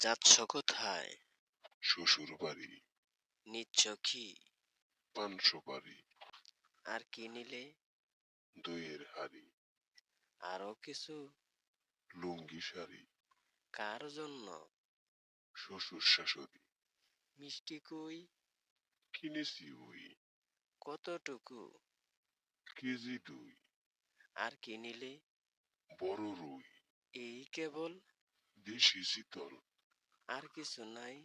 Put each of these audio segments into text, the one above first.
যাচ্ছ কোথায়? শ্বশুর বাড়ি। নিচ্ছ কি? পানশো বাড়ি। আর কি নিলে? দইয়ের হাড়ি। আরও কিছু? লুঙ্গি শাড়ি। কার জন্য? শ্বশুর শাশুড়ি। মিষ্টি কই? কিনেছি ওই। কতটুকু? কেজি দুই। আর কি নিলে? বড় রুই। এই কেবল? দেশি শীতল। আর কিছু নাই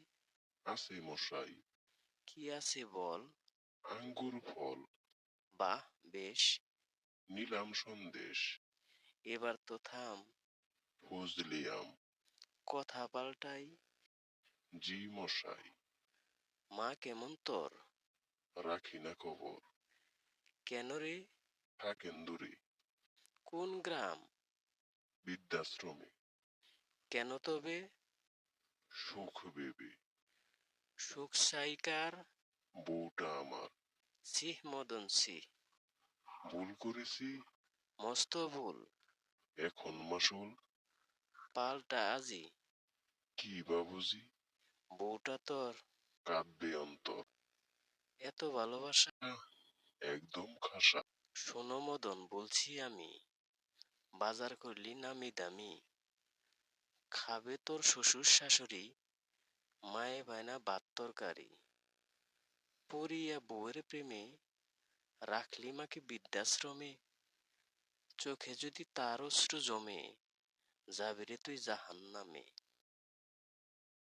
আছে মশাই। কি আছে বল? আঙ্গুর ফল। বাহ বেশ। নিলাম সন্দেশ। এবার তো থাম। ফজলি আম। কথা পাল্টাই। জি মশাই। মা কেমন তোর? রাখি না খবর। কেন রে? থাকেন দূরে। কোন গ্রাম? বৃদ্ধাশ্রমে। কেন তবে? সুখ বেবে। সুখ সাইকার। বউটা আমার। সিহ মদন ভুল করেছি? মস্ত ভুল। এখন মাসুল? পাল্টা আজি। কি বাবুজি বউটা তোর। কাঁদবে অন্তর। এত ভালোবাসা। একদম খাসা। শোনো মদন বলছি আমি। বাজার করলি নামি দামি। খাবে তোর শ্বশুর শাশুড়ি? মায়ে বায়না বাত তরকারি। পড়িয়া বউয়ের প্রেমে রাখলি মাকে বৃদ্ধাশ্রমে? চোখে যদি তার অশ্রু জমে, যাবি রে তুই জাহান নামে